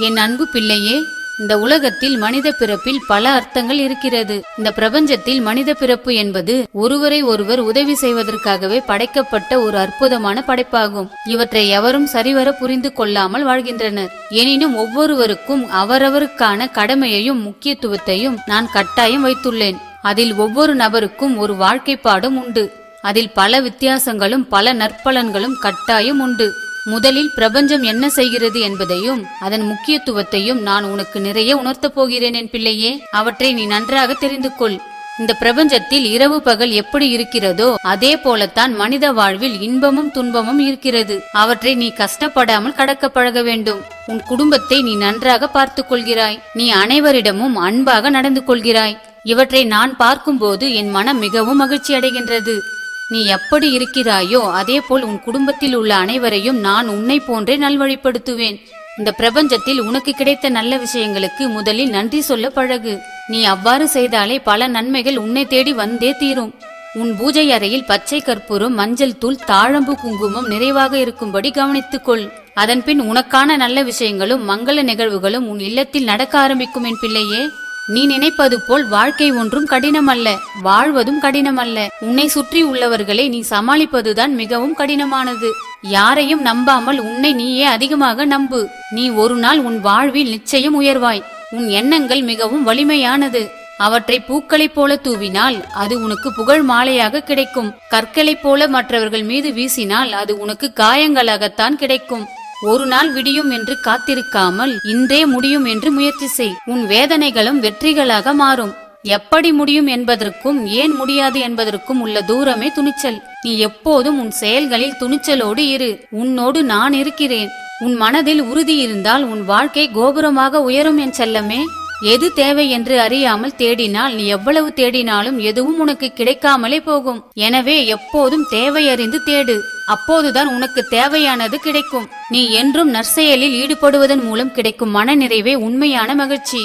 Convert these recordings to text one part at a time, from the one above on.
என் அன்பு பிள்ளையே இந்த உலகத்தில் மனித பிறப்பில் பல அர்த்தங்கள் இருக்கிறது. இந்த பிரபஞ்சத்தில் மனித பிறப்பு என்பது ஒருவரை ஒருவர் உதவி செய்வதற்காகவே படைக்கப்பட்ட ஒரு அற்புதமான படைப்பாகும். இவற்றை எவரும் சரிவர புரிந்து கொள்ளாமல் வாழ்கின்றனர். எனினும் ஒவ்வொருவருக்கும் அவரவருக்கான கடமையையும் முக்கியத்துவத்தையும் நான் கட்டாயம் வைத்துள்ளேன். அதில் ஒவ்வொரு நபருக்கும் ஒரு வாழ்க்கை பாடும் உண்டு. அதில் பல வித்தியாசங்களும் பல நற்பலன்களும் கட்டாயம் உண்டு. முதலில் பிரபஞ்சம் என்ன செய்கிறது என்பதையும் அதன் முக்கியத்துவத்தையும் நான் உனக்கு நிறைய உணர்த்தப் போகிறேன் என் பிள்ளையே. அவற்றை நீ நன்றாக தெரிந்து கொள். இந்த பிரபஞ்சத்தில் இரவு பகல் எப்படி இருக்கிறதோ அதே போலத்தான் மனித வாழ்வில் இன்பமும் துன்பமும் இருக்கிறது. அவற்றை நீ கஷ்டப்படாமல் கடக்க பழக வேண்டும். உன் குடும்பத்தை நீ நன்றாக பார்த்துக் கொள்கிறாய். நீ அனைவரிடமும் அன்பாக நடந்து கொள்கிறாய். இவற்றை நான் பார்க்கும்போது என் மனம் மிகவும் மகிழ்ச்சி அடைகின்றது. நீ எப்படி இருக்கிறாயோ அதேபோல் உன் குடும்பத்தில் உள்ள அனைவரையும் நான் உன்னை போன்றே நல்வழிப்படுத்துவேன். இந்த பிரபஞ்சத்தில் உனக்கு கிடைத்த நல்ல விஷயங்களுக்கு முதலில் நன்றி சொல்ல பழகு. நீ அவ்வாறு செய்தாலே பல நன்மைகள் உன்னை தேடி வந்தே தீரும். உன் பூஜை அறையில் பச்சை கற்பூரம் மஞ்சள் தூள் தாழம்பு குங்குமம் நிறைவாக இருக்கும்படி கவனித்துக்கொள். அதன்பின் உனக்கான நல்ல விஷயங்களும் மங்கள நிகழ்வுகளும் உன் இல்லத்தில் நடக்க ஆரம்பிக்கும் என் பிள்ளையே. நீ நினைப்பது போல் வாழ்க்கை ஒன்றும் கடினமல்ல வாழ்வதும் கடினமல்ல. உன்னை சுற்றி உள்ளவர்களை நீ சமாளிப்பதுதான் மிகவும் கடினமானது. யாரையும் நம்பாமல் உன்னை நீயே அதிகமாக நம்பு. நீ ஒரு நாள் உன் வாழ்வில் நிச்சயம் உயர்வாய். உன் எண்ணங்கள் மிகவும் வலிமையானது. அவற்றை பூக்களைப் போல தூவினால் அது உனக்கு புகழ் மாலையாக கிடைக்கும். கற்களைப் போல மற்றவர்கள் மீது வீசினால் அது உனக்கு காயங்களாகத்தான் கிடைக்கும். ஒரு நாள் விடியும் என்று காத்திருக்காமல் இன்றே முடியும் என்று முயற்சி செய். உன் வேதனைகளும் வெற்றிகளாக மாறும். எப்படி முடியும் என்பதற்கும் ஏன் முடியாது என்பதற்கும் உள்ள தூரமே துணிச்சல். நீ எப்போதும் உன் செயல்களில் துணிச்சலோடு இரு. உன்னோடு நான் இருக்கிறேன். உன் மனதில் உறுதி இருந்தால் உன் வாழ்க்கை கோபுரமாக உயரும் என் செல்லமே. எது தேவை என்று அறியாமல் தேடினால் நீ எவ்வளவு தேடினாலும் எதுவும் உனக்கு கிடைக்காமலே போகும். எனவே எப்போதும் தேவை அறிந்து தேடு. அப்போதுதான் உனக்கு தேவையானது கிடைக்கும். நீ என்றும் நற்செயலில் ஈடுபடுவதன் மூலம் கிடைக்கும் மனநிறைவே உண்மையான மகிழ்ச்சி.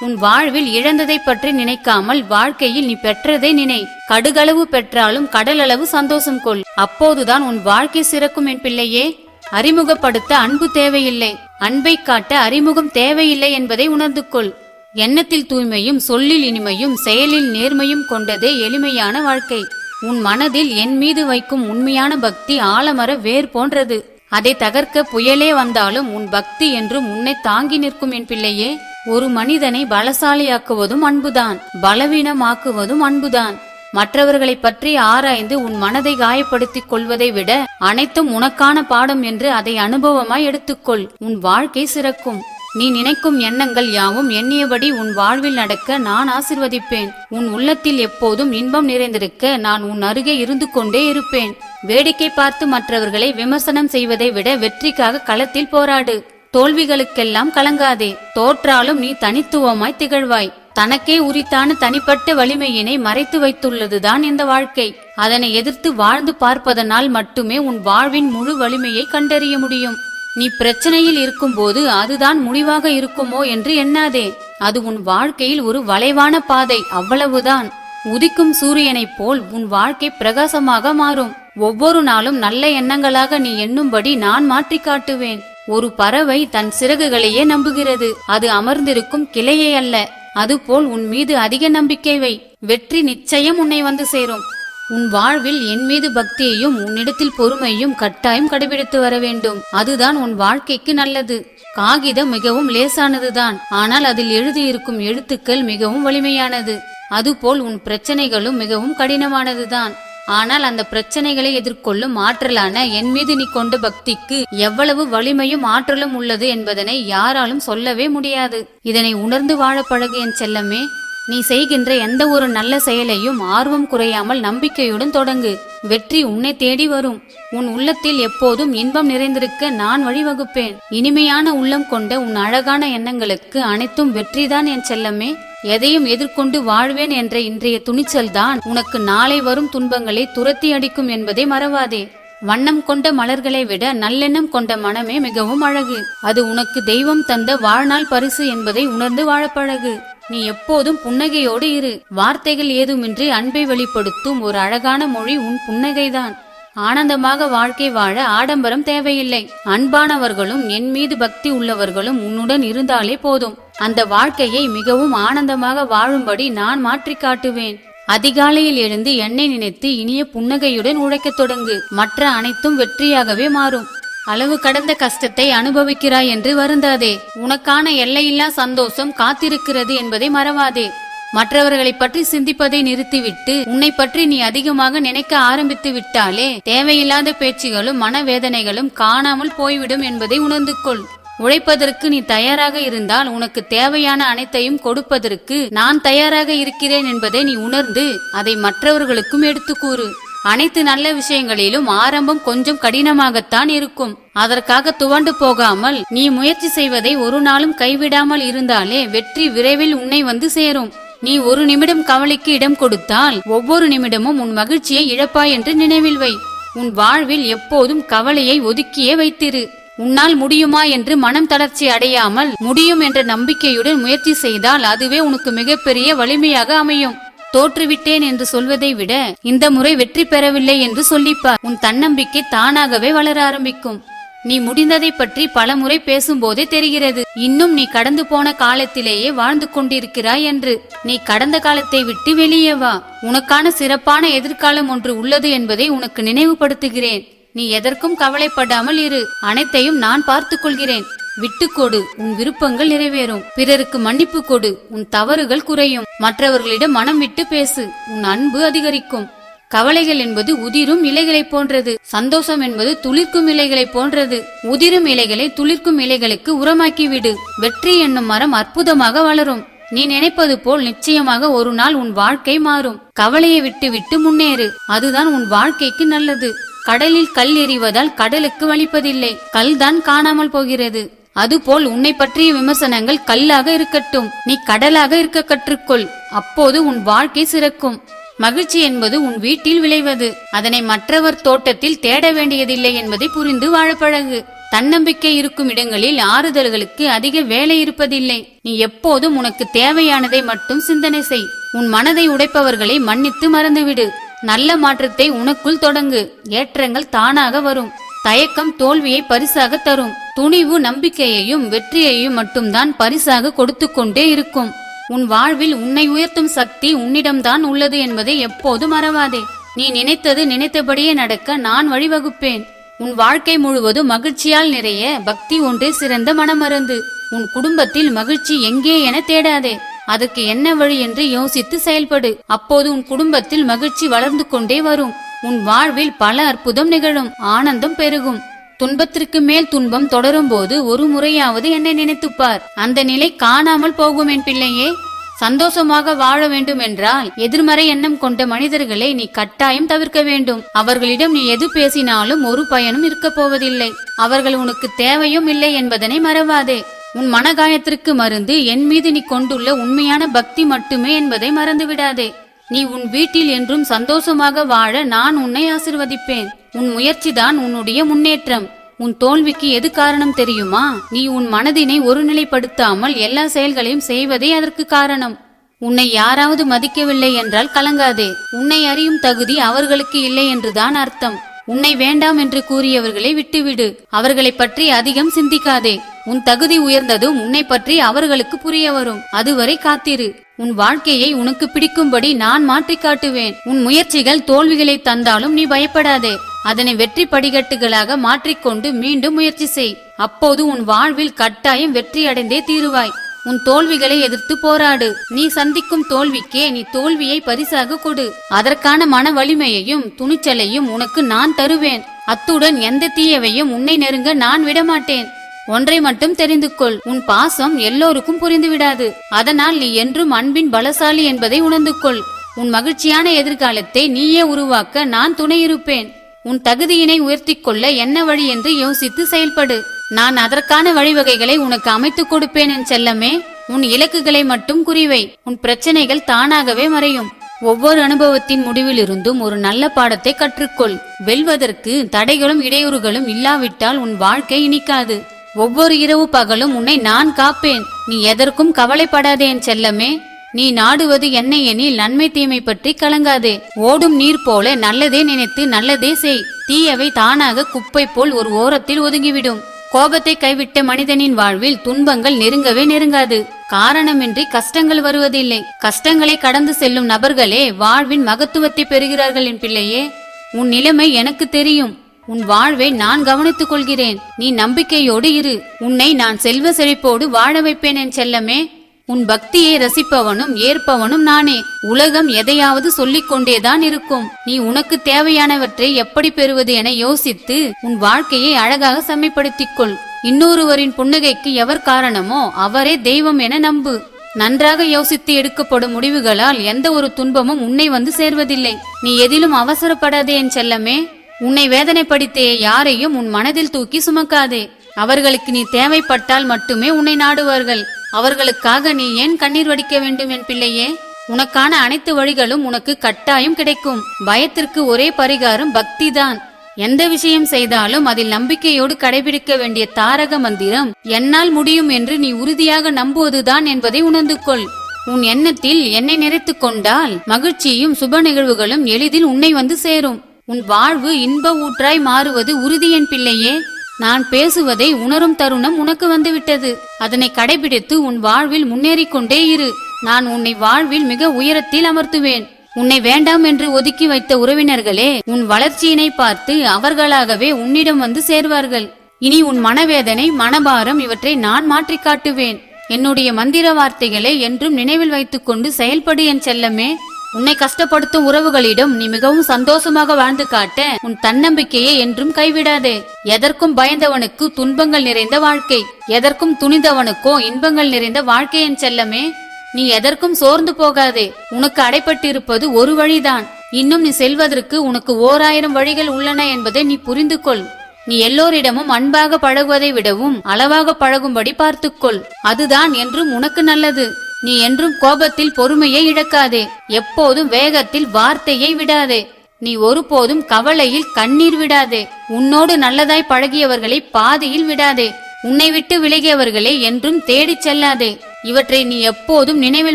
உன் வாழ்வில் இழந்ததை பற்றி நினைக்காமல் வாழ்க்கையில் நீ பெற்றதை நினை. கடுகளவு பெற்றாலும் கடலளவு சந்தோஷம் கொள். அப்போதுதான் உன் வாழ்க்கை சிறக்கும் என் பிள்ளையே. அறிமுகப்படுத்த அன்பு தேவையில்லை. அன்பை காட்ட அறிமுகம் தேவையில்லை என்பதை உணர்ந்து கொள். எண்ணத்தில் தூய்மையும் சொல்லில் இனிமையும் செயலில் நேர்மையும் கொண்டதே எளிமையான வாழ்க்கை. உன் மனதில் என் மீது வைக்கும் உண்மையான பக்தி ஆலமர வேர் போன்றது. அதை தகர்க்க புயலே வந்தாலும் உன் பக்தி என்றும் உன்னை தாங்கி நிற்கும் என் பிள்ளையே. ஒரு மனிதனை பலசாலியாக்குவதும் அன்புதான் பலவீனமாக்குவதும் அன்புதான். மற்றவர்களை பற்றி ஆராய்ந்து உன் மனதை காயப்படுத்திக் கொள்வதை விட அனைத்தும் உனக்கான பாடம் என்று அதை அனுபவமாய் எடுத்துக்கொள். உன் வாழ்க்கை சிறக்கும். நீ நினைக்கும் எண்ணங்கள் யாவும் எண்ணியபடி உன் வாழ்வில் நடக்க நான் ஆசிர்வதிப்பேன். உன் உள்ளத்தில் எப்போதும் இன்பம் நிறைந்திருக்க நான் உன் அருகே இருந்து கொண்டே இருப்பேன். வேடிக்கை பார்த்து மற்றவர்களை விமர்சனம் செய்வதை விட வெற்றிக்காக களத்தில் போராடு. தோல்விகளுக்கெல்லாம் கலங்காதே. தோற்றாலும் நீ தனித்துவமாய் திகழ்வாய். தனக்கே உரித்தான தனிப்பட்ட வலிமையினை மறைத்து வைத்துள்ளதுதான் இந்த வாழ்க்கை. அதனை எதிர்த்து வாழ்ந்து பார்ப்பதனால் மட்டுமே உன் வாழ்வின் முழு வலிமையை கண்டறிய முடியும். நீ பிரச்சனையில் இருக்கும்போது அதுதான் முடிவாக இருக்குமோ என்று எண்ணாதே. அது உன் வாழ்க்கையில் ஒரு வளைவான பாதை அவ்வளவுதான். உதிக்கும் சூரியனைப் போல் உன் வாழ்க்கை பிரகாசமாக மாறும். ஒவ்வொரு நாளும் நல்ல எண்ணங்களாக நீ எண்ணும்படி நான் மாற்றி காட்டுவேன். ஒரு பறவை தன் சிறகுகளையே நம்புகிறது. அது அமர்ந்திருக்கும் கிளையை அல்ல. அதுபோல் உன் மீது அதிக நம்பிக்கை வை. வெற்றி நிச்சயம் உன்னை வந்து சேரும். உன் வாழ்வில் என் மீது பக்தியையும் உன்னிடத்தில் பொறுமையும் கட்டாயம் கடைபிடித்து வர வேண்டும். அதுதான் உன் வாழ்க்கைக்கு நல்லது. காகிதம் மிகவும் லேசானதுதான். ஆனால் அதில் எழுதியிருக்கும் எழுத்துக்கள் மிகவும் வலிமையானது. அதுபோல் உன் பிரச்சனைகளும் மிகவும் கடினமானதுதான். ஆனால் அந்த பிரச்சனைகளை எதிர்கொள்ளும் ஆற்றலான என் மீது நீ கொண்ட பக்திக்கு எவ்வளவு வலிமையும் ஆற்றலும் உள்ளது என்பதனை யாராலும் சொல்லவே முடியாது. இதனை உணர்ந்து வாழ பழகு என் செல்லமே. நீ செய்கின்ற எந்த ஒரு நல்ல செயலையும் ஆர்வம் குறையாமல் நம்பிக்கையுடன் தொடங்கு. வெற்றி உன்னை தேடி வரும். உன் உள்ளத்தில் எப்போதும் இன்பம் நிறைந்திருக்க நான் வழிவகுப்பேன். இனிமையான உள்ளம் கொண்ட உன் அழகான எண்ணங்களுக்கு அனைத்தும் வெற்றிதான் என் செல்லமே. எதையும் எதிர்கொண்டு வாழ்வேன் என்ற இன்றைய துணிச்சல்தான் உனக்கு நாளை வரும் துன்பங்களை துரத்தி அடிக்கும் என்பதை மறவாதே. வண்ணம் கொண்ட மலர்களை விட நல்லெண்ணம் கொண்ட மனமே மிகவும் அழகு. அது உனக்கு தெய்வம் தந்த வாழ்நாள் பரிசு என்பதை உணர்ந்து வாழப்பழகு. நீ எப்போதும் புன்னகையோடு இரு. வார்த்தைகள் ஏதுமின்றி அன்பை வெளிப்படுத்தும் ஒரு அழகான மொழி உன் புன்னகைதான். ஆனந்தமாக வாழ்க்கை வாழ ஆடம்பரம் தேவையில்லை. அன்பானவர்களும் என் மீது பக்தி உள்ளவர்களும் உன்னுடன் இருந்தாலே போதும். அந்த வாழ்க்கையை மிகவும் ஆனந்தமாக வாழும்படி நான் மாற்றி காட்டுவேன். அதிகாலையில் எழுந்து என்னை நினைத்து இனிய புன்னகையுடன் உழைக்கத் தொடங்கு. மற்ற அனைத்தும் வெற்றியாகவே மாறும். அளவு கடந்த கஷ்டத்தை அனுபவிக்கிறாய் என்று வருந்தாதே. உனக்கான எல்லையில்லா சந்தோஷம் காத்திருக்கிறது என்பதை மறவாதே. மற்றவர்களை பற்றி சிந்திப்பதை நிறுத்திவிட்டு உன்னை பற்றி நீ அதிகமாக நினைக்க ஆரம்பித்து விட்டாலே தேவையில்லாத பேச்சுகளும் மனவேதனைகளும் காணாமல் போய்விடும் என்பதை உணர்ந்து கொள் உழைப்பதற்கு நீ தயாராக இருந்தால் உனக்கு தேவையான அனைத்தையும் கொடுப்பதற்கு நான் தயாராக இருக்கிறேன் என்பதை நீ உணர்ந்து அதை மற்றவர்களுக்கும் எடுத்து கூறு அனைத்து நல்ல விஷயங்களிலும் ஆரம்பம் கொஞ்சம் கடினமாகத்தான் இருக்கும். அதற்காக துவண்டு போகாமல் நீ முயற்சி செய்வதை ஒரு நாளும் கைவிடாமல் இருந்தாலே வெற்றி விரைவில் உன்னை வந்து சேரும். நீ ஒரு நிமிடம் கவலைக்கு இடம் கொடுத்தால் ஒவ்வொரு நிமிடமும் உன் மகிழ்ச்சியை இழப்பாய் என்று நினைவில் வை. உன் வாழ்வில் எப்போதும் கவலையை ஒதுக்கியே வைத்திரு. உன்னால் முடியுமா என்று மனம் தளர்ச்சி அடையாமல் முடியும் என்ற நம்பிக்கையுடன் முயற்சி செய்தால் அதுவே உனக்கு மிகப்பெரிய வலிமையாக அமையும். தோற்றுவிட்டேன் என்று சொல்வதை விட இந்த முறை வெற்றி பெறவில்லை என்று சொல்லிப்பார். உன் தன்னம்பிக்கை தானாகவே வளர ஆரம்பிக்கும். நீ முடிந்ததை பற்றி பல முறை பேசும்போதே தெரிகிறது. இன்னும் நீ கடந்து போன காலத்திலேயே வாழ்ந்து கொண்டிருக்கிறாய் என்று. நீ கடந்த காலத்தை விட்டு வெளியே வா. உனக்கான சிறப்பான எதிர்காலம் ஒன்று உள்ளது என்பதை உனக்கு நினைவுபடுத்துகிறேன். நீ எதற்கும் கவலைப்படாமல் இரு. அனைத்தையும் நான் பார்த்துக் கொள்கிறேன். விட்டுக்கொடு உன் விருப்பங்கள் நிறைவேறும். பிறருக்கு மன்னிப்பு கொடு உன் தவறுகள் குறையும். மற்றவர்களிடம் மனம் விட்டு பேசு உன் அன்பு அதிகரிக்கும். கவலைகள் என்பது உதிரும் இலைகளைப் போன்றது. சந்தோஷம் என்பது துளிர்க்கும் இலைகளைப் போன்றது. உதிரும் இலைகளை துளிர்க்கும் இலைகளுக்கு உரமாக்கி விடு வெற்றி என்னும் மரம் அற்புதமாக வளரும். நீ நினைப்பது போல் நிச்சயமாக ஒரு நாள் உன் வாழ்க்கை மாறும். கவலையை விட்டு விட்டு முன்னேறு. அதுதான் உன் வாழ்க்கைக்கு நல்லது. கடலில் கல் எறிவதால் கடலுக்கு வலிப்பதில்லை கல் தான் காணாமல் போகிறது. அதுபோல் உன்னை பற்றிய விமர்சனங்கள் கல்லாக இருக்கட்டும். நீ கடலாக இருக்க கற்றுக்கொள். அப்போது உன் வாழ்க்கை சிறக்கும். மகிழ்ச்சி என்பது உன் வீட்டில் விளைவது. அதனை மற்றவர் தோட்டத்தில் தேட வேண்டியதில்லை என்பதை புரிந்து வாழப்பழகு தன்னம்பிக்கை இருக்கும் இடங்களில் ஆறுதல்களுக்கு அதிக வேலை இருப்பதில்லை. நீ எப்போதும் உனக்கு தேவையானதை மட்டும் சிந்தனை செய். உன் மனதை உடைப்பவர்களை மன்னித்து மறந்துவிடு. நல்ல மாற்றத்தை உனக்குள் தொடங்கு. ஏற்றங்கள் தானாக வரும். தயக்கம் தோல்வியை பரிசாக தரும். துணிவு நம்பிக்கையையும் வெற்றியையும் மட்டும்தான் பரிசாக கொடுத்து கொண்டே இருக்கும். உன் வாழ்வில் உன்னை உயர்த்தும் சக்தி உன்னிடம்தான் உள்ளது என்பதை எப்போதும் மறவாதே. நீ நினைத்தது நினைத்தபடியே நடக்க நான் வழிவகுப்பேன். உன் வாழ்க்கை முழுவதும் மகிழ்ச்சியால் நிறைய பக்தி ஒன்றே சிறந்த மனமருந்து. உன் குடும்பத்தில் மகிழ்ச்சி எங்கே என தேடாதே. அதற்கு என்ன வழி என்று யோசித்து செயல்படு. அப்போது உன் குடும்பத்தில் மகிழ்ச்சி வளர்ந்து கொண்டே வரும். உன் வாழ்வில் பல அற்புதம் நிகழும் ஆனந்தம் பெருகும். துன்பத்திற்கு மேல் துன்பம் தொடரும் போது ஒரு முறையாவது என்னை நினைத்துப்பார். அந்த நிலை காணாமல் போகும் என் பிள்ளையே. சந்தோஷமாக வாழ வேண்டும் என்றால் எதிர்மறை எண்ணம் கொண்ட மனிதர்களை நீ கட்டாயம் தவிர்க்க வேண்டும். அவர்களிடம் நீ எது பேசினாலும் ஒரு பயனும் இருக்கப் போவதில்லை. அவர்கள் உனக்கு தேவையும் இல்லை என்பதனை மறவாதே. உன் மனகாயத்திற்கு மருந்து என் மீது நீ கொண்டுள்ள உண்மையான பக்தி மட்டுமே என்பதை மறந்துவிடாதே. நீ உன் வீட்டில் என்றும் சந்தோஷமாக வாழ நான் உன்னை ஆசிர்வதிப்பேன். உன் முயற்சிதான் உன்னுடைய முன்னேற்றம். உன் தோல்விக்கு எது காரணம் தெரியுமா? நீ உன் மனதினை ஒருநிலைப்படுத்தாமல் எல்லா செயல்களையும் செய்வதே அதற்கு காரணம். உன்னை யாராவது மதிக்கவில்லை என்றால் கலங்காதே. உன்னை அறியும் தகுதி அவர்களுக்கு இல்லை என்றுதான் அர்த்தம். உன்னை வேண்டாம் என்று கூறியவர்களை விட்டுவிடு. அவர்களை பற்றி அதிகம் சிந்திக்காதே. உன் தகுதி உயர்ந்ததும் உன்னை பற்றி அவர்களுக்கு புரிய வரும். அதுவரை காத்திரு. உன் வாழ்க்கையை உனக்கு பிடிக்கும்படி நான் மாற்றி காட்டுவேன். உன் முயற்சிகள் தோல்விகளை தந்தாலும் நீ பயப்படாதே. அதனை வெற்றி படிகட்டுகளாக மாற்றிக்கொண்டு மீண்டும் முயற்சி செய். அப்போது உன் வாழ்வில் கட்டாயம் வெற்றி அடைந்தே தீருவாய். உன் தோல்விகளை எதிர்த்து போராடு. நீ சந்திக்கும் தோல்விக்கே நீ தோல்வியை பரிசாக கொடு. அதற்கான மன வலிமையையும் துணிச்சலையும் உனக்கு நான் தருவேன். அத்துடன் எந்த தீயவையும் உன்னை நெருங்க நான் விடமாட்டேன். ஒன்றை மட்டும் தெரிந்து கொள். உன் பாசம் எல்லோருக்கும் புரிந்து விடாது அதனால் நீ என்றும் அன்பின் பலசாலி என்பதை உணர்ந்து கொள். உன் மகிழ்ச்சியான எதிர்காலத்தை நீயே உருவாக்க நான் துணையிருப்பேன். உன் தகுதியினை உயர்த்திக் கொள்ள என்ன வழி என்று யோசித்து செயல்படு. நான் அதற்கான வழிவகைகளை உனக்கு அமைத்துக் கொடுப்பேன் என் செல்லமே. உன் இலக்குகளை மட்டும் குறிவை. உன் பிரச்சனைகள் தானாகவே மறையும். ஒவ்வொரு அனுபவத்தின் முடிவிலிருந்தும் ஒரு நல்ல பாடத்தை கற்றுக்கொள். வெல்வதற்கு தடைகளும் இடையூறுகளும் இல்லாவிட்டால் உன் வாழ்க்கை இனிக்காது. ஒவ்வொரு இரவு பகலும் உன்னை நான் காப்பேன். நீ எதற்கும் கவலைப்படாதே என் செல்லமே. நீ நாடுவது என்னை எனில் நன்மை தீமை பற்றி கலங்காதே. ஓடும் நீர் போல நல்லதே நினைத்து நல்லதே செய். தீயவை தானாக குப்பை போல் ஒரு ஓரத்தில் ஒதுங்கிவிடும். கோபத்தை கைவிட்ட மனிதனின் வாழ்வில் துன்பங்கள் நெருங்கவே நெருங்காது. காரணமின்றி கஷ்டங்கள் வருவதில்லை. கஷ்டங்களை கடந்து செல்லும் நபர்களே வாழ்வின் மகத்துவத்தை பெறுகிறார்கள் என் பிள்ளையே. உன் நிலைமை எனக்கு தெரியும். உன் வாழ்வை நான் கவனித்துக் கொள்கிறேன் நீ நம்பிக்கையோடு இரு. உன்னை நான் செல்வ செழிப்போடு வாழ வைப்பேன் என் செல்லமே. உன் பக்தியை ரசிப்பவனும் ஏற்பவனும் நானே. உலகம் எதையாவது சொல்லிக் கொண்டேதான் இருக்கும். நீ உனக்கு தேவையானவற்றை எப்படி பெறுவது என யோசித்து உன் வாழ்க்கையை அழகாக செம்மைப்படுத்திக் கொள் இன்னொருவரின் புன்னகைக்கு எவர் காரணமோ அவரே தெய்வம் என நம்பு. நன்றாக யோசித்து எடுக்கப்படும் முடிவுகளால் எந்த ஒரு துன்பமும் உன்னை வந்து சேர்வதில்லை. நீ எதிலும் அவசரப்படாதே என் செல்லமே. உன்னை வேதனைப்படுத்திய யாரையும் உன் மனதில் தூக்கி சுமக்காதே. அவர்களுக்கு நீ தேவைப்பட்டால் மட்டுமே உன்னை நாடுவார்கள். அவர்களுக்காக நீ ஏன் கண்ணீர் வடிக்க வேண்டும் என் பிள்ளையே? உனக்கான அனைத்து வழிகளும் உனக்கு கட்டாயம் கிடைக்கும். பயத்திற்கு ஒரே பரிகாரம் பக்திதான். எந்த விஷயம் செய்தாலும் அதில் நம்பிக்கையோடு கடைபிடிக்க வேண்டிய தாரக மந்திரம் என்னால் முடியும் என்று நீ உறுதியாக நம்புவதுதான் என்பதை உணர்ந்து கொள். உன் எண்ணத்தில் என்னை நிறைத்து கொண்டால் மகிழ்ச்சியும் சுப நிகழ்வுகளும் எளிதில் உன்னை வந்து சேரும். உன் வாழ்வு இன்ப ஊற்றாய் மாறுவது உறுதி என் பிள்ளையே. நான் பேசுவதை உணரும் தருணம் உனக்கு வந்துவிட்டது. அதனை கடைபிடித்து உன் வாழ்வில் முன்னேறிக் கொண்டே இரு. நான் உன்னை வாழ்வில் மிக உயரத்தில் அமர்த்துவேன். உன்னை வேண்டாம் என்று ஒதுக்கி வைத்த உறவினர்களே உன் வளர்ச்சியினை பார்த்து அவர்களாகவே உன்னிடம் வந்து சேர்வார்கள். இனி உன் மனவேதனை மனபாரம் இவற்றை நான் மாற்றி காட்டுவேன். என்னுடைய மந்திர வார்த்தைகளை என்றும் நினைவில் வைத்துக்கொண்டு செயல்படு என் செல்லமே. உன்னை கஷ்டப்படுத்தும் உறவுகளிடம் நீ மிகவும் சந்தோஷமாக வாழ்ந்து காட்ட உன் தன்னம்பிக்கையை என்றும் கைவிடாதே. எதற்கும் பயந்தவனுக்கு துன்பங்கள் நிறைந்த வாழ்க்கை. எதற்கும் துணிந்தவனுக்கோ இன்பங்கள் நிறைந்த வாழ்க்கை என் செல்லமே. நீ எதற்கும் சோர்ந்து போகாதே. உனக்கு அடைப்பட்டிருப்பது ஒரு வழிதான். இன்னும் நீ செல்வதற்கு உனக்கு ஓராயிரம் வழிகள் உள்ளன என்பதை நீ புரிந்து கொள் நீ எல்லோரிடமும் அன்பாக பழகுவதை விடவும் அளவாக பழகும்படி பார்த்துக்கொள். அதுதான் என்றும் உனக்கு நல்லது. நீ என்றும் கோபத்தில் பொறுமையை இழக்காதே. எப்போதும் வேகத்தில் வார்த்தையை விடாதே. நீ ஒருபோதும் கவலையில் கண்ணீர் விடாதே. உன்னோடு நல்லதாய் பழகியவர்களை பாதியில் விடாதே. உன்னை விட்டு விலகியவர்களை என்றும் தேடிச் செல்லாதே. இவற்றை நீ எப்போதும் நினைவில்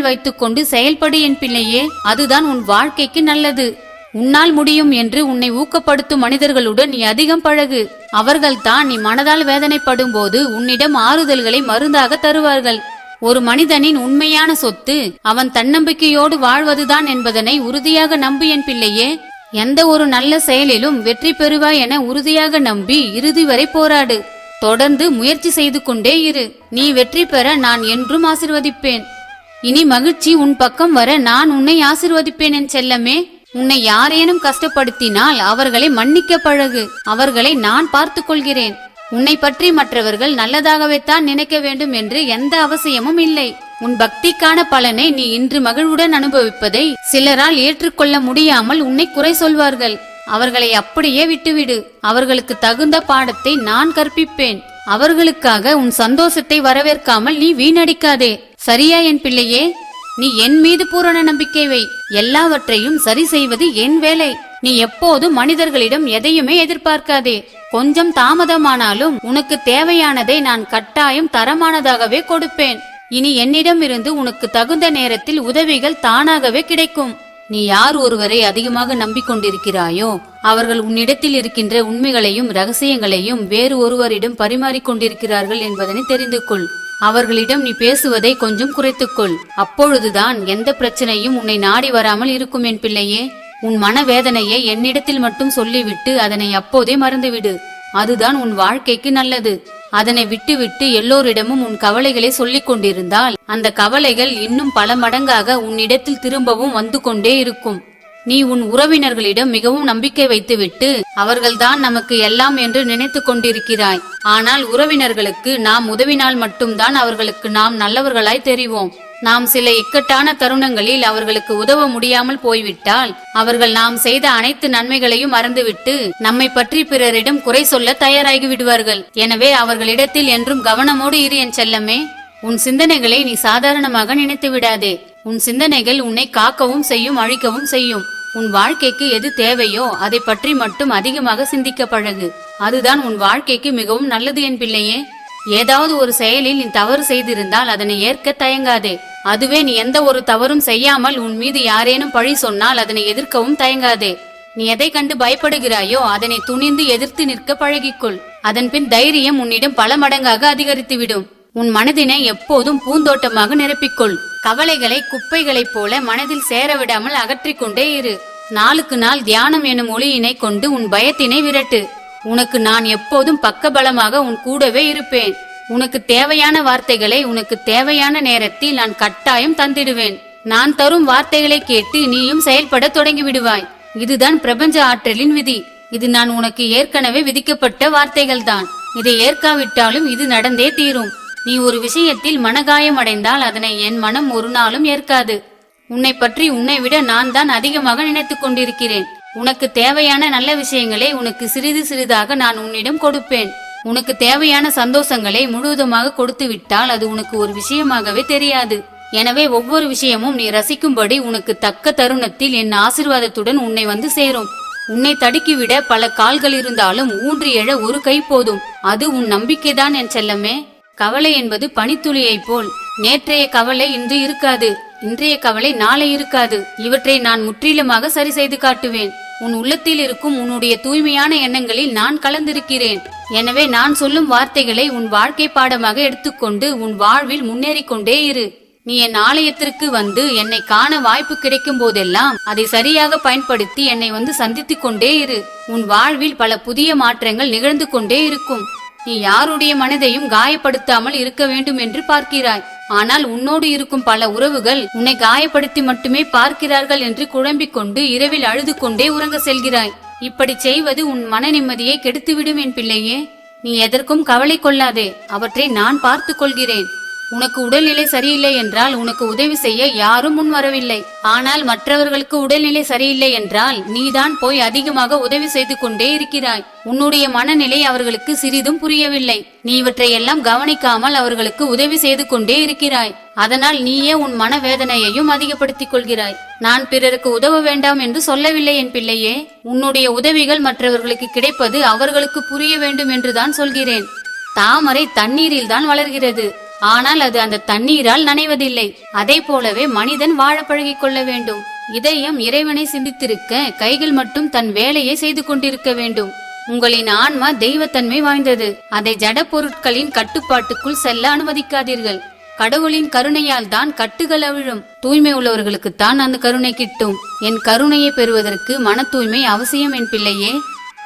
வைத்துக்கொண்டு செயல்படு என் பிள்ளையே. அதுதான் உன் வாழ்க்கைக்கு நல்லது. உன்னால் முடியும் என்று உன்னை ஊக்கப்படுத்தும் மனிதர்களுடன் நீ அதிகம் பழகு. அவர்கள்தான் நீ மனதால் வேதனைப்படும் போது உன்னிடம் ஆறுதல்களை மருந்தாக தருவார்கள். ஒரு மனிதனின் உண்மையான சொத்து அவன் தன்னம்பிக்கையோடு வாழ்வதுதான் என்பதனை உறுதியாக நம்பு என் பிள்ளையே. எந்த ஒரு நல்ல செயலிலும் வெற்றி பெறுவாய் என உறுதியாக நம்பி இறுதி வரை போராடு. தொடர்ந்து முயற்சி செய்து கொண்டே இரு. நீ வெற்றி பெற நான் என்றும் ஆசிர்வதிப்பேன். இனி மகிழ்ச்சி உன் பக்கம் வர நான் உன்னை ஆசிர்வதிப்பேன் என் செல்லமே. உன்னை யாரேனும் கஷ்டப்படுத்தினால் அவர்களை மன்னிக்க பழகு. அவர்களை நான் பார்த்துக் கொள்கிறேன் உன்னை பற்றி மற்றவர்கள் நல்லதாகவே தான் நினைக்க வேண்டும் என்று எந்த அவசியமும் இல்லை. உன் பக்திக்கான பலனை நீ இன்று மகிழ்வுடன் அனுபவிப்பதை சிலரால் ஏற்றுக்கொள்ள முடியாமல் உன்னை குறை சொல்வார்கள். அவர்களை அப்படியே விட்டுவிடு. அவர்களுக்கு தகுந்த பாடத்தை நான் கற்பிப்பேன். அவர்களுக்காக உன் சந்தோஷத்தை வரவேற்காமல் நீ வீணடிக்காதே. சரியா என் பிள்ளையே? நீ என் மீது பூரண நம்பிக்கை வை. எல்லாவற்றையும் சரி செய்வது என் வேலை. நீ எப்போதும் மனிதர்களிடம் எதையுமே எதிர்பார்க்காதே. கொஞ்சம் தாமதமானாலும் உனக்கு தேவையானதை நான் கட்டாயம் தரமானதாகவே கொடுப்பேன். இனி என்னிடம் இருந்து உனக்கு தகுந்த நேரத்தில் உதவிகள் தானாகவே கிடைக்கும். நீ யார் ஒருவரை அதிகமாக நம்பிக்கொண்டிருக்கிறாயோ அவர்கள் உன்னிடத்தில் இருக்கின்ற உண்மைகளையும் ரகசியங்களையும் வேறு ஒருவரிடம் பரிமாறிக்கொண்டிருக்கிறார்கள் என்பதனை தெரிந்து கொள். அவர்களிடம் நீ பேசுவதை கொஞ்சம் குறைத்துக்கொள் அப்பொழுதுதான் எந்த பிரச்சனையும் உன்னை நாடி வராமல் இருக்கும் என் பிள்ளையே. உன் மனவேதனையை என்னிடத்தில் மட்டும் சொல்லிவிட்டு அதனை அப்போதே மறந்துவிடு. அதுதான் உன் வாழ்க்கைக்கு நல்லது. அதனை விட்டுவிட்டு எல்லோரிடமும் உன் கவலைகளை சொல்லிக் கொண்டிருந்தால் அந்த கவலைகள் இன்னும் பல மடங்காக உன்னிடத்தில் திரும்பவும் வந்து கொண்டே இருக்கும். நீ உன் உறவினர்களிடம் மிகவும் நம்பிக்கை வைத்துவிட்டு அவர்கள்தான் நமக்கு எல்லாம் என்று நினைத்து கொண்டிருக்கிறாய். ஆனால் உறவினர்களுக்கு நாம் உதவினால் மட்டும்தான் அவர்களுக்கு நாம் நல்லவர்களாய் தெரிவோம். நாம் சில இக்கட்டான தருணங்களில் அவர்களுக்கு உதவ முடியாமல் போய்விட்டால் அவர்கள் நாம் செய்த அனைத்து நன்மைகளையும் மறந்துவிட்டு நம்மை பற்றி பிறரிடம் குறை சொல்ல தயாராகி விடுவார்கள். எனவே அவர்களிடத்தில் என்றும் கவனமோடு இரு என் செல்லமே உன் சிந்தனைகளை நீ சாதாரணமாக நினைத்து விடாதே. உன் சிந்தனைகள் உன்னை காக்கவும் செய்யும் அழிக்கவும் செய்யும். உன் வாழ்க்கைக்கு எது தேவையோ அதை பற்றி மட்டும் அதிகமாக சிந்திக்க பழகு. அதுதான் உன் வாழ்க்கைக்கு மிகவும் நல்லது என் பிள்ளையே. ஏதாவது ஒரு செயலில் நீ தவறு செய்திருந்தால் அதனை ஏற்க தயங்காதே. அதுவே நீ எந்த ஒரு தவறும் செய்யாமல் உன் மீது யாரேனும் பழி சொன்னால் அதனை எதிர்க்கவும் தயங்காதே. நீ எதை கண்டு பயப்படுகிறாயோ அதனை துணிந்து எதிர்த்து நிற்க பழகிக்கொள். அதன்பின் தைரியம் உன்னிடம் பல மடங்காக அதிகரித்துவிடும். உன் மனதினை எப்போதும் பூந்தோட்டமாக நிரப்பிக்கொள். கவலைகளை குப்பைகளைப் போல மனதில் சேரவிடாமல் அகற்றிக்கொண்டே இரு. நாளுக்கு நாள் தியானம் எனும் ஒளியினை கொண்டு உன் பயத்தினை விரட்டு. உனக்கு நான் எப்போதும் பக்கபலமாக உன் கூடவே இருப்பேன். உனக்கு தேவையான வார்த்தைகளை உனக்கு தேவையான நேரத்தில் நான் கட்டாயம் தந்திடுவேன். நான் தரும் வார்த்தைகளை கேட்டு நீயும் செயல்பட தொடங்கி விடுவாய் இதுதான் பிரபஞ்ச ஆற்றலின் விதி. இது நான் உனக்கு ஏற்கனவே விதிக்கப்பட்ட வார்த்தைகள்தான். இதை ஏற்காவிட்டாலும் இது நடந்தே தீரும். நீ ஒரு விஷயத்தில் மனகாயம் அடைந்தால் அதனை என் மனம் ஒரு நாளும் ஏற்காது. உன்னை பற்றி உன்னை விட நான் தான் அதிகமாக நினைத்துக் கொண்டிருக்கிறேன். உனக்கு தேவையான நல்ல விஷயங்களை உனக்கு சிறிது சிறிதாக நான் உன்னிடம் கொடுப்பேன். உனக்கு தேவையான சந்தோஷங்களை முழுவதுமாக கொடுத்து விட்டால் அது உனக்கு ஒரு விஷயமாகவே தெரியாது. எனவே ஒவ்வொரு விஷயமும் நீ ரசிக்கும்படி உனக்கு தக்க தருணத்தில் என் ஆசிர்வாதத்துடன் உன்னை வந்து சேரும். உன்னை தடுக்கிவிட பல கால்கள் இருந்தாலும் ஊன்றி எழ ஒரு கை போதும். அது உன் நம்பிக்கைதான் என் செல்லமே. கவலை என்பது பனித்துளியைப் போல். நேற்றைய கவலை இன்று இருக்காது. இன்றைய கவலை நாளை இருக்காது. இவற்றை நான் முற்றிலுமாக சரி செய்து காட்டுவேன். உன் உள்ளத்தில் இருக்கும் உன்னுடைய தூய்மையான எண்ணங்களில் நான் கலந்திருக்கிறேன். எனவே நான் சொல்லும் வார்த்தைகளை உன் வாழ்க்கை பாடமாக எடுத்துக்கொண்டு உன் வாழ்வில் முன்னேறி கொண்டே இரு. நீ என் ஆலயத்திற்கு வந்து என்னை காண வாய்ப்பு கிடைக்கும் போதெல்லாம் அதை சரியாக பயன்படுத்தி என்னை வந்து சந்தித்துக் கொண்டே இரு. உன் வாழ்வில் பல புதிய மாற்றங்கள் நிகழ்ந்து கொண்டே இருக்கும். நீ யாருடைய மனதையும் காயப்படுத்தாமல் இருக்க வேண்டும் என்று பார்க்கிறாய். ஆனால் உன்னோடு இருக்கும் பல உறவுகள் உன்னை காயப்படுத்தி மட்டுமே பார்க்கிறார்கள் என்று குழம்பிக் கொண்டு இரவில் அழுது கொண்டே உறங்க செல்கிறாய். இப்படி செய்வது உன் மன நிம்மதியை கெடுத்துவிடும் என் பிள்ளையே. நீ எதற்கும் கவலை கொள்ளாதே. அவற்றை நான் பார்த்துக் கொள்கிறேன். உனக்கு உடல்நிலை சரியில்லை என்றால் உனக்கு உதவி செய்ய யாரும் முன் வரவில்லை. ஆனால் மற்றவர்களுக்கு உடல்நிலை சரியில்லை என்றால் நீதான் போய் அதிகமாக உதவி செய்து கொண்டே இருக்கிறாய். உன்னுடைய மனநிலை அவர்களுக்கு சிறிதும் புரியவில்லை. நீ இவற்றையெல்லாம் கவனிக்காமல் அவர்களுக்கு உதவி செய்து கொண்டே இருக்கிறாய். அதனால் நீயே உன் மனவேதனையையும் அதிகப்படுத்திக் கொள்கிறாய். நான் பிறருக்கு உதவ வேண்டாம் என்று சொல்லவில்லை என் பிள்ளையே. உன்னுடைய உதவிகள் மற்றவர்களுக்கு கிடைப்பது அவர்களுக்கு புரிய வேண்டும் என்றுதான் சொல்கிறேன். தாமரை தண்ணீரில் தான் வளர்கிறது. ஆனால் அது அந்த தண்ணீரால் நனைவதில்லை. அதை போலவே மனிதன் வாழ பழகிக் கொள்ள வேண்டும். இதயம் இறைவனை சிந்தித்திருக்க கைகள் மட்டும் தன் வேலையை செய்து கொண்டிருக்க வேண்டும். உங்களின் ஆன்மா தெய்வத்தன்மை வாய்ந்தது. அதை ஜட பொருட்களின் கட்டுப்பாட்டுக்குள் செல்ல அனுமதிக்காதீர்கள். கடவுளின் கருணையால் தான் கட்டுகள் அவிழும். தூய்மை உள்ளவர்களுக்குத்தான் அந்த கருணை கிட்டும். என் கருணையை பெறுவதற்கு மன தூய்மை அவசியம் என் பிள்ளையே.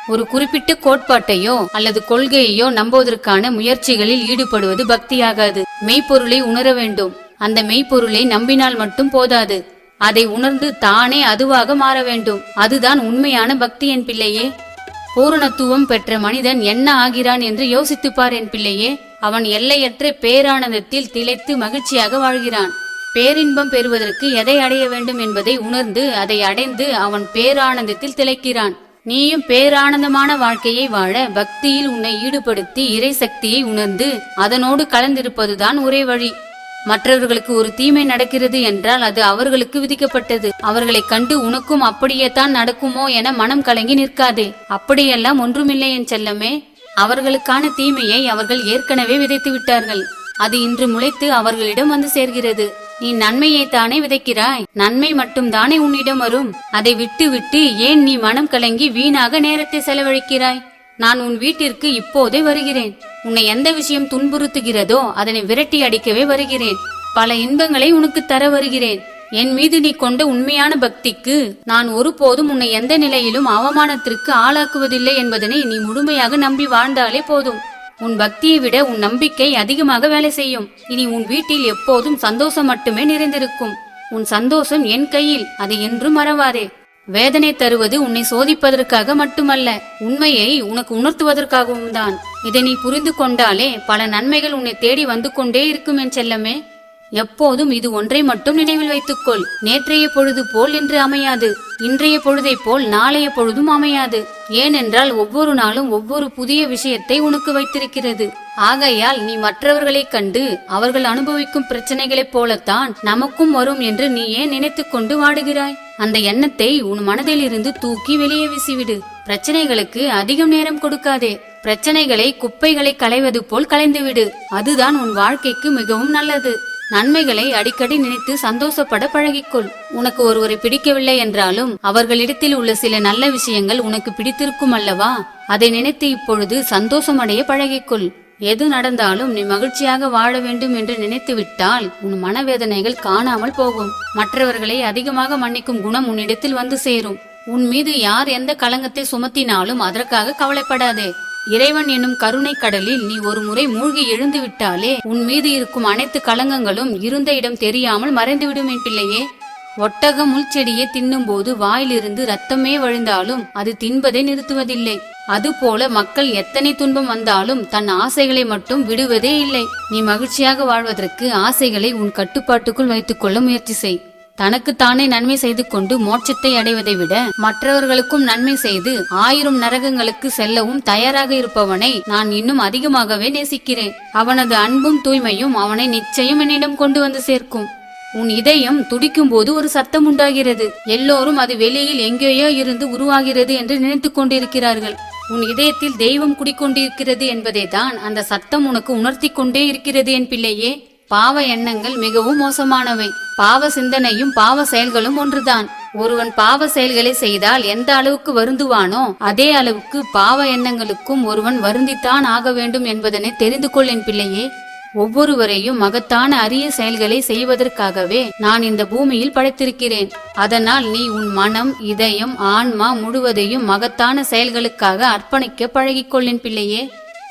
ஒரு குறிப்பிட்ட கோட்பாட்டையோ அல்லது கொள்கையையோ நம்புவதற்கான முயற்சிகளில் ஈடுபடுவது பக்தியாகாது. மெய்ப்பொருளை உணர வேண்டும். அந்த மெய்ப்பொருளை நம்பினால் மட்டும் போதாது. அதை உணர்ந்து தானே அதுவாக மாற வேண்டும். அதுதான் உண்மையான பக்தி என் பிள்ளையே. பூரணத்துவம் பெற்ற மனிதன் என்ன ஆகிறான் என்று யோசித்துப்பார் என் பிள்ளையே. அவன் எல்லையற்ற பேரானந்தத்தில் திளைத்து மகிழ்ச்சியாக வாழ்கிறான். பேரின்பம் பெறுவதற்கு எதை அடைய வேண்டும் என்பதை உணர்ந்து அதை அடைந்து அவன் பேரானந்தத்தில் திளைக்கிறான். நீயும் பேரானந்தமான வாழ்க்கையை வாழ பக்தியில் உன்னை ஈடுபடுத்தி இறை சக்தியை உணர்ந்து அதனோடு கலந்திருப்பதுதான் ஒரே வழி. மற்றவர்களுக்கு ஒரு தீமை நடக்கிறது என்றால் அது அவர்களுக்கு விதிக்கப்பட்டது. அவர்களை கண்டு உனக்கும் அப்படியே தான் நடக்குமோ என மனம் கலங்கி நிற்காதே. அப்படியெல்லாம் ஒன்றுமில்லை என் செல்லமே. அவர்களுக்கான தீமையை அவர்கள் ஏற்கனவே விதைத்து விட்டார்கள் அது இன்று முளைத்து அவர்களிடம் வந்து சேர்கிறது. நீ நன்மையை தானே விதைக்கிறாய்? நன்மை மட்டும் தானே உன்னிடம் வரும். அதை விட்டு விட்டு ஏன் நீ மனம் கலங்கி வீணாக நேரத்தை செலவழிக்கிறாய்? நான் உன் வீட்டிற்கு இப்போதே வருகிறேன். உன்னை எந்த விஷயம் துன்புறுத்துகிறதோ அதனை விரட்டி அடிக்கவே வருகிறேன். பல இன்பங்களை உனக்கு தர வருகிறேன். என் மீது நீ கொண்ட உண்மையான பக்திக்கு நான் ஒருபோதும் உன்னை எந்த நிலையிலும் அவமானத்திற்கு ஆளாக்குவதில்லை என்பதனை நீ முழுமையாக நம்பி வாழ்ந்தாலே போதும். உன் பக்தியை விட உன் நம்பிக்கை அதிகமாக வேலை செய்யும். இனி உன் வீட்டில் எப்போதும் சந்தோஷம் மட்டுமே நிறைந்திருக்கும். உன் சந்தோஷம் என் கையில் அதை என்றும் மறவாதே. வேதனை தருவது உன்னை சோதிப்பதற்காக மட்டுமல்ல உண்மையை உனக்கு உணர்த்துவதற்காகவும் தான். இதை நீ புரிந்து கொண்டாலே பல நன்மைகள் உன்னை தேடி வந்து கொண்டே இருக்கும் என் செல்லமே. எப்போதும் இது ஒன்றை மட்டும் நினைவில் வைத்துக்கொள். நேற்றைய பொழுது போல் இன்று அமையாது. இன்றைய பொழுதைப் போல் நாளைய பொழுதும் அமையாது. ஏனென்றால் ஒவ்வொரு நாளும் ஒவ்வொரு புதிய விஷயத்தை உனக்கு வைத்திருக்கிறது. ஆகையால் நீ மற்றவர்களைக் கண்டு அவர்கள் அனுபவிக்கும் பிரச்சனைகளைப் போலத்தான் நமக்கும் வரும் என்று நீ ஏன் நினைத்துக் கொண்டு வாடுகிறாய்? அந்த எண்ணத்தை உன் மனதில் இருந்து தூக்கி வெளியே வீசிவிடு. பிரச்சனைகளுக்கு அதிகம் நேரம் கொடுக்காதே. பிரச்சனைகளை குப்பைகளை களைவது போல் களைந்துவிடு. அதுதான் உன் வாழ்க்கைக்கு மிகவும் நல்லது. நன்மைகளை அடிக்கடி நினைத்து சந்தோஷப்பட பழகிக்கொள். உனக்கு ஒருவரை பிடிக்கவில்லை என்றாலும் அவர்களிடத்தில் உள்ள சில நல்ல விஷயங்கள் உனக்கு பிடித்திருக்கும் அல்லவா? அதை நினைத்து இப்பொழுது சந்தோஷமடைய பழகிக்கொள். எது நடந்தாலும் நீ மகிழ்ச்சியாக வாழ வேண்டும் என்று நினைத்து விட்டால் உன் மனவேதனைகள் காணாமல் போகும். மற்றவர்களை அதிகமாக மன்னிக்கும் குணம் உன்னிடத்தில் வந்து சேரும். உன் மீது யார் எந்த களங்கத்தை சுமத்தினாலும் அதற்காக கவலைப்படாதே. இறைவன் என்னும் கருணை கடலில் நீ ஒரு முறை மூழ்கி எழுந்து விட்டாலே உன் மீது இருக்கும் அனைத்து களங்கங்களும் இருந்த இடம் தெரியாமல் மறைந்துவிடும் என் பிள்ளையே. ஒட்டகம் முள்செடியை தின்னும்போது வாயிலிருந்து ரத்தமே வழிந்தாலும் அது தின்பதை நிறுத்துவதில்லை. அதுபோல மக்கள் எத்தனை துன்பம் வந்தாலும் தன் ஆசைகளை மட்டும் விடுவதே இல்லை. நீ மகிழ்ச்சியாக வாழ்வதற்கு ஆசைகளை உன் கட்டுப்பாட்டுக்குள் வைத்துக்கொள்ள முயற்சி செய். தனக்குத்தானே நன்மை செய்து கொண்டு மோட்சத்தை அடைவதை விட மற்றவர்களுக்கும் நன்மை செய்து ஆயிரம் நரகங்களுக்கு செல்லவும் தயாராக இருப்பவனை நான் இன்னும் அதிகமாகவே நேசிக்கிறேன். அவனது அன்பும் தூய்மையும் அவனை நிச்சயம் என்னிடம் கொண்டு வந்து சேர்க்கும். உன் இதயம் துடிக்கும் போது ஒரு சத்தம் உண்டாகிறது. எல்லோரும் அது வெளியில் எங்கேயோ இருந்து உருவாகிறது என்று நினைத்துக் கொண்டிருக்கிறார்கள். உன் இதயத்தில் தெய்வம் குடிக்கொண்டிருக்கிறது என்பதை தான் அந்த சத்தம் உனக்கு உணர்த்தி கொண்டே இருக்கிறது என் பிள்ளையே. பாவ எண்ணங்கள் மிகவும் மோசமானவை. பாவ சிந்தனையும் பாவ செயல்களும் ஒன்றுதான். ஒருவன் பாவ செயல்களை செய்தால் எந்த அளவுக்கு வருந்துவானோ அதே அளவுக்கு பாவ எண்ணங்களுக்கும் ஒருவன் வருந்தித்தான் ஆக வேண்டும் என்பதனை தெரிந்து கொள் என் பிள்ளையே ஒவ்வொருவரையும் மகத்தான அரிய செயல்களை செய்வதற்காகவே நான் இந்த பூமியில் படைத்திருக்கிறேன். அதனால் நீ உன் மனம் இதயம் ஆன்மா முழுவதையும் மகத்தான செயல்களுக்காக அர்ப்பணிக்க பழகிக்கொள்ளின் பிள்ளையே.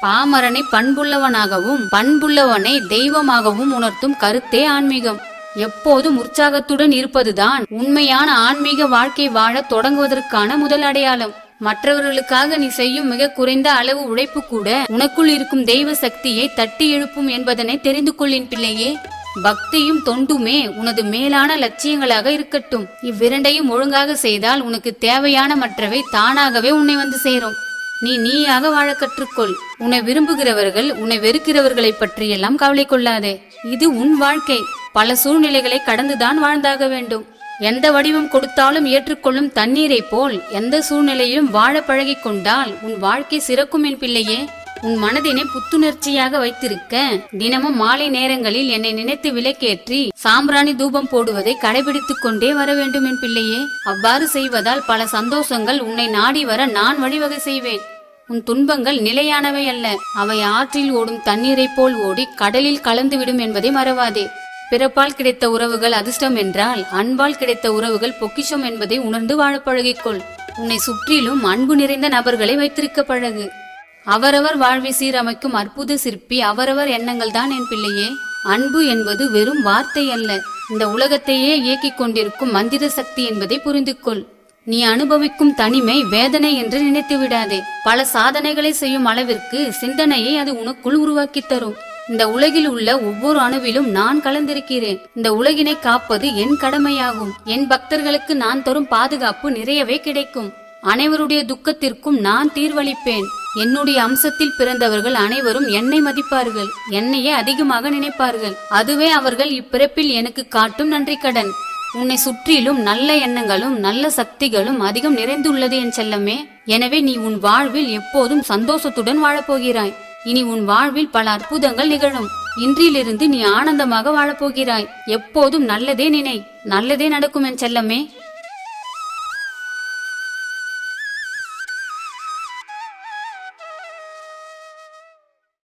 பாமரனை பண்புள்ளவனாகவும் பண்புள்ளவனை தெய்வமாகவும் உணர்த்தும் கருத்தே ஆன்மீகம். எப்போதும் உற்சாகத்துடன் இருப்பதுதான் உண்மையான ஆன்மீக வாழ்க்கை வாழத் தொடங்குவதற்கான முதல் அடையாளம். மற்றவர்களுக்காக நீ செய்யும் மிக குறைந்த அளவு உழைப்பு கூட உனக்குள் இருக்கும் தெய்வ சக்தியை தட்டி எழுப்பும் என்பதனை தெரிந்து கொள்ளின் பிள்ளையே. பக்தியும் தொண்டுமே உனது மேலான லட்சியங்களாக இருக்கட்டும். இவ்விரண்டையும் ஒழுங்காக செய்தால் உனக்கு தேவையான மற்றவை தானாகவே உன்னை வந்து சேரும். நீ நீயாக வாழ கற்றுக்கொள். உன்னை விரும்புகிறவர்கள் உன்னை வெறுக்கிறவர்களை பற்றியெல்லாம் கவலை கொள்ளாதே. இது உன் வாழ்க்கை. பல சூழ்நிலைகளை கடந்துதான் வாழ்ந்தாக வேண்டும். எந்த வடிவம் கொடுத்தாலும் ஏற்றுக்கொள்ளும் தண்ணீரை போல் எந்த சூழ்நிலையிலும் வாழ பழகிக் கொண்டால் உன் வாழ்க்கை சிறக்கும் என் பிள்ளையே. உன் மனதினை புத்துணர்ச்சியாக வைத்திருக்க தினமும் மாலை நேரங்களில் என்னை நினைத்து விலக்கேற்றி சாம்பிராணி தூபம் போடுவதை கடைபிடித்துக் கொண்டே வர வேண்டும் என் பிள்ளையே. அவ்வாறு செய்வதால் பல சந்தோஷங்கள் உன்னை நாடி வர நான் வழிவகை செய்வேன். உன் துன்பங்கள் நிலையானவை அல்ல. அவை ஆற்றில் ஓடும் தண்ணீரைப் போல் ஓடி கடலில் கலந்துவிடும் என்பதை மறவாதே. பிறப்பால் கிடைத்த உறவுகள் அதிர்ஷ்டம் என்றால் அன்பால் கிடைத்த உறவுகள் பொக்கிஷம் என்பதை உணர்ந்து வாழ பழகிக்கொள். உன்னை சுற்றிலும் அன்பு நிறைந்த நபர்களை வைத்திருக்க பழகு. அவரவர் வாழ்வை சீரமைக்கும் அற்புத சிற்பி அவரவர் எண்ணங்கள் தான் என் பிள்ளையே. அன்பு என்பது வெறும் வார்த்தை அல்ல. இந்த உலகத்தையே இயக்கிக் கொண்டிருக்கும் மந்திர சக்தி என்பதை புரிந்து கொள் நீ அனுபவிக்கும் தனிமை வேதனை என்று நினைத்து விடாதே. பல சாதனைகளை செய்யும் அளவிற்கு சிந்தனையை அது உனக்குள் உருவாக்கி தரும். இந்த உலகில் உள்ள ஒவ்வொரு அணுவிலும் நான் கலந்திருக்கிறேன். இந்த உலகினை காப்பது என் கடமையாகும். என் பக்தர்களுக்கு நான் தரும் பாதுகாப்பு நிறையவே கிடைக்கும். அனைவருடைய துக்கத்திற்கும் நான் தீர்வளிப்பேன். என்னுடைய அம்சத்தில் பிறந்தவர்கள் அனைவரும் என்னை மதிப்பார்கள். என்னையே அதிகமாக நினைப்பார்கள். அதுவே அவர்கள் இப்பிறப்பில் எனக்கு காட்டும் நன்றி கடன் உன்னை சுற்றிலும் நல்ல எண்ணங்களும் நல்ல சக்திகளும் அதிகம் நிறைந்துள்ளது என் செல்லமே. எனவே நீ உன் வாழ்வில் எப்போதும் சந்தோஷத்துடன் வாழப்போகிறாய். இனி உன் வாழ்வில் பல அற்புதங்கள் நிகழும். இன்றிலிருந்து நீ ஆனந்தமாக வாழப்போகிறாய். எப்போதும் நல்லதே நினை. நல்லதே நடக்கும் என் செல்லமே.